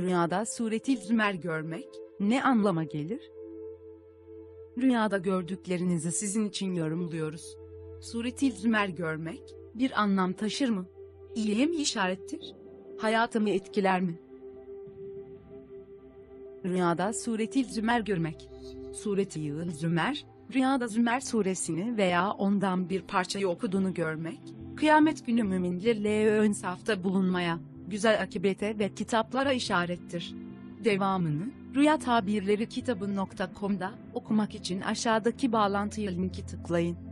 Rüyada suretil zümer görmek ne anlama gelir? Rüyada gördüklerinizi sizin için yorumluyoruz. Suretil zümer görmek bir anlam taşır mı? İyiye mi işarettir? Hayatımı etkiler mi? Rüyada suretil zümer görmek. Sureti yığın zümer, rüyada zümer suresini veya ondan bir parçayı okuduğunu görmek, kıyamet günü müminlerle ön safta bulunmaya, güzel akibete ve kitaplara işarettir. Devamını, Rüya Tabirleri kitabı.com'da okumak için aşağıdaki bağlantıya linki tıklayın.